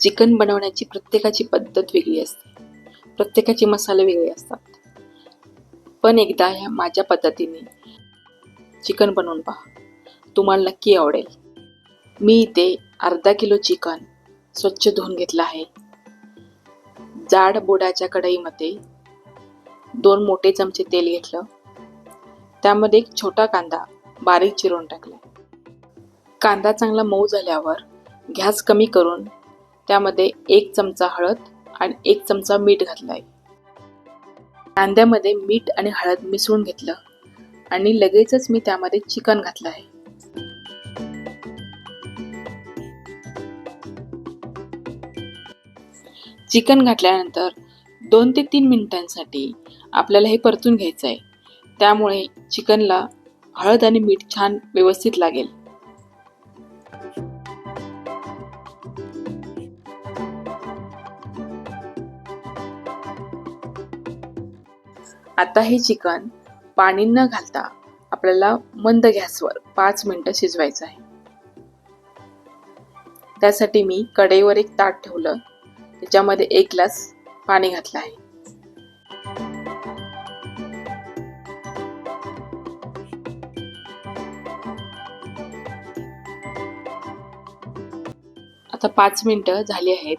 Chicken बनवण्याची प्रत्येकाची पद्धत वेगळी असते. प्रत्येकाचे मसाले वेगळे असतात. पण एकदा ह्या माझ्या पद्धतीने चिकन बनवून पहा. तुम्हाला नक्की आवडेल. मी इथे अर्धा किलो चिकन स्वच्छ धुवून घेतलं आहे. जाड बोडाच्या कढईमध्ये दोन मोठे चमचे तेल घेतलं. त्यामध्ये एक छोटा कांदा बारीक चिरून टाकला. कांदा चांगला मऊ झाल्यावर गॅस कमी करून त्यामध्ये एक चमचा हळद आणि एक चमचा मीठ घातला आहे कांद्यामध्ये मीठ आणि हळद मिसळून घेतलं आणि लगेचच मी त्यामध्ये चिकन घातलं आहे चिकन घातल्यानंतर दोन ते तीन मिनिटांसाठी आपल्याला हे परतून घ्यायचं आहे त्यामुळे चिकनला हळद आणि मीठ छान व्यवस्थित लागेल. आता हे चिकन पाणी न घालता आपल्याला मंद गॅसवर पाच मिनिटं शिजवायचं आहे. त्यासाठी मी कढईवर एक ताट ठेवलं. त्याच्यामध्ये एक ग्लास पाणी घातलं आहे. आता पाच मिनिटं झाली आहेत.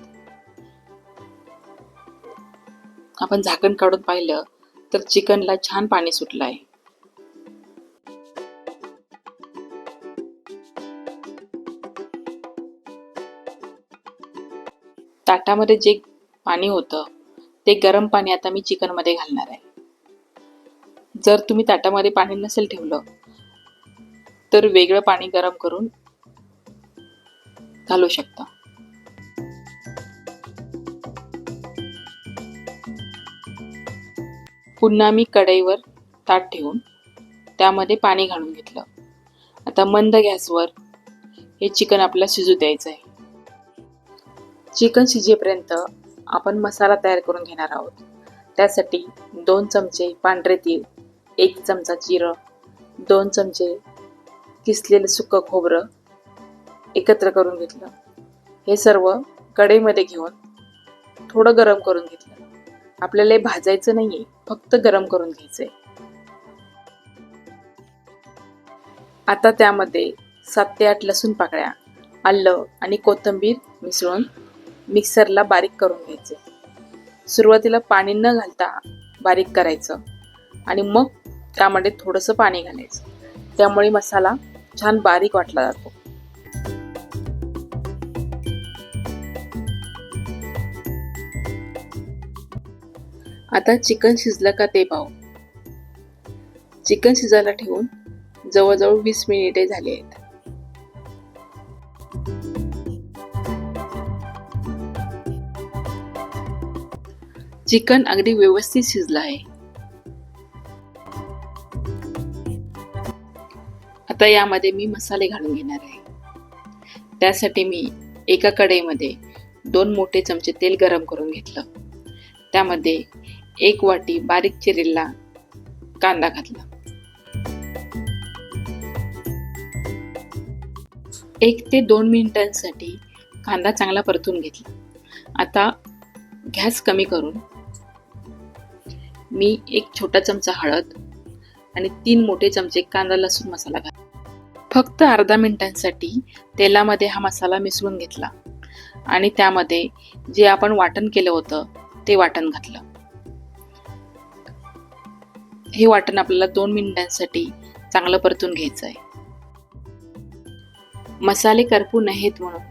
आपण झाकण काढून पाहिलं. तर चिकनला छान पाणी सुटलं आहे. ताटामध्ये जे पाणी होतं ते गरम पाणी आता मी चिकनमध्ये घालणार आहे. जर तुम्ही ताटामध्ये पाणी नसेल ठेवलं तर वेगळं पाणी गरम करून घालू शकता. पुन्हा मी कढईवर ताट ठेवून त्यामध्ये पाणी घालून घेतलं. आता मंद गॅसवर हे चिकन आपल्याला शिजू द्यायचं आहे. चिकन शिजेपर्यंत आपण मसाला तयार करून घेणार आहोत. त्यासाठी दोन चमचे पांढरे तीळ एक चमचा जिरं दोन चमचे किसलेलं सुकं खोबरं एकत्र करून घेतलं. हे सर्व कढईमध्ये घेऊन थोडं गरम करून घेतलं. आपल्याला हे भाजायचं नाहीये फक्त गरम करून घ्यायचंय. आता त्यामध्ये सात ते आठ लसूण पाकळ्या आलं आणि कोथिंबीर मिसळून मिक्सरला बारीक करून घ्यायचे. सुरुवातीला पाणी न घालता बारीक करायचं आणि मग त्यामध्ये थोडंसं पाणी घालायचं. त्यामुळे मसाला छान बारीक वाटला जातो. आता चिकन शिजलं का ते पाहू. चिकन शिजायला ठेवून जवळजवळ वीस मिनिटे झाली आहेत. चिकन अगदी व्यवस्थित शिजलं आहे. आता यामध्ये मी मसाले घालून घेणार आहे. त्यासाठी मी एका कढईमध्ये दोन मोठे चमचे तेल गरम करून घेतलं. त्यामध्ये एक वाटी बारीक चिरेला कांदा घातला. एक ते दोन मिनिटांसाठी कांदा चांगला परतून घेतला. आता गॅस कमी करून मी एक छोटा चमचा हळद आणि तीन मोठे चमचे कांदा लसूण मसाला घातला. फक्त अर्धा मिनिटांसाठी तेलामध्ये हा मसाला मिसळून घेतला आणि त्यामध्ये जे आपण वाटण केलं होतं ते वाटण घातलं. हे वाटण आपल्याला दोन मिनिटांसाठी चांगलं परतून घ्यायचं आहे. मसाले करपू नयेत म्हणून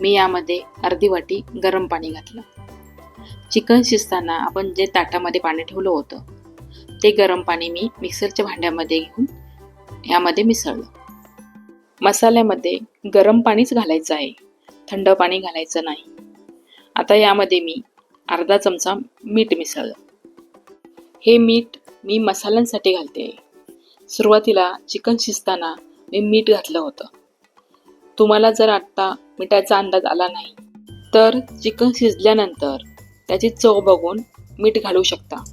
मी यामध्ये अर्धी वाटी गरम पाणी घातलं. चिकन शिजताना आपण जे ताटामध्ये पाणी ठेवलं होतं ते गरम पाणी मी मिक्सरच्या भांड्यामध्ये घेऊन यामध्ये मिसळलं. मसाल्यामध्ये गरम पाणीच घालायचं आहे थंड पाणी घालायचं नाही. आता यामध्ये मी अर्धा चमचा मीठ मिसळलं. हे मीठ मी मसाल्यांसाठी घालते. सुरुवातीला चिकन शिजताना मी मीठ घातलं होतं. तुम्हाला जर आत्ता मिठाचा अंदाज आला नाही तर चिकन शिजल्यानंतर त्याची चव बघून मीठ घालू शकता.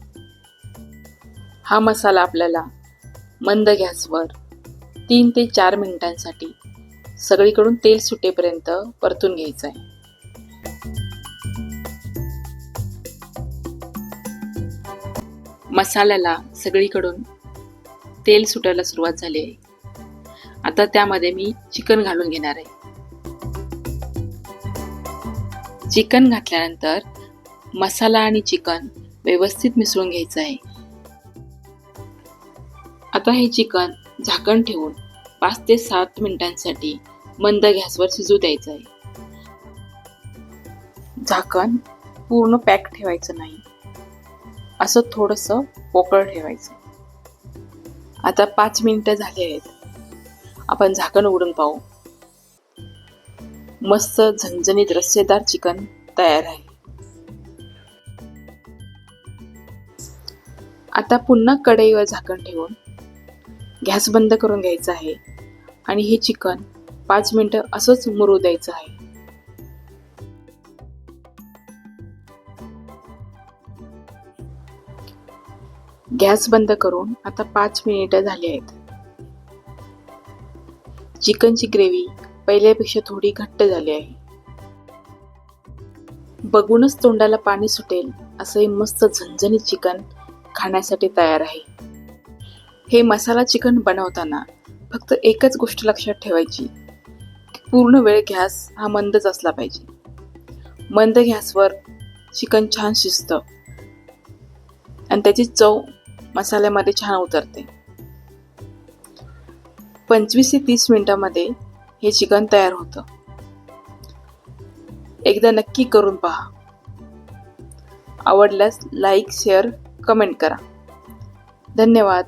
हा मसाला आपल्याला मंद गॅसवर तीन ते चार मिनिटांसाठी सगळीकडून तेल सुटेपर्यंत परतून घ्यायचं आहे. मसाल्याला सगळीकडून तेल सुटायला सुरुवात झाली आहे. आता त्यामध्ये मी चिकन घालून घेणार आहे. चिकन घातल्यानंतर मसाला आणि चिकन व्यवस्थित मिसळून घ्यायचं आहे. आता हे चिकन झाकण ठेवून पाच ते सात मिनिटांसाठी मंद गॅसवर शिजू द्यायचं आहे. झाकण पूर्ण पॅक ठेवायचं नाही. असं थोडंसं पोकळ ठेवायचं. आता पाच मिनिटं झाली आहेत. आपण झाकण उघडून पाहू. मस्त झणझणीत रस्सेदार चिकन तयार आहे. आता पुन्हा कढईवर झाकण ठेवून गॅस बंद करून घ्यायचा आहे. आणि हे चिकन पाच मिनिटं असंच मुरू द्यायचं आहे. गॅस बंद करून आता पाच मिनिटं झाली आहेत. चिकनची ग्रेव्ही पहिल्यापेक्षा थोडी घट्ट झाली आहे. बघूनच तोंडाला पाणी सुटेल असं हे मस्त झणझणीत चिकन खाण्यासाठी तयार आहे. हे मसाला चिकन बनवताना फक्त एकच गोष्ट लक्षात ठेवायची की पूर्ण वेळ गॅस हा मंदच असला पाहिजे. मंद गॅसवर चिकन छान शिजतं. आणि त्याची चव मसाल्यामध्ये छान उतरते. पंचवीस ते तीस मिनिटामध्ये हे चिकन तयार होतं. एकदा नक्की करून पहा. आवडल्यास लाईक शेअर कमेंट करा. धन्यवाद.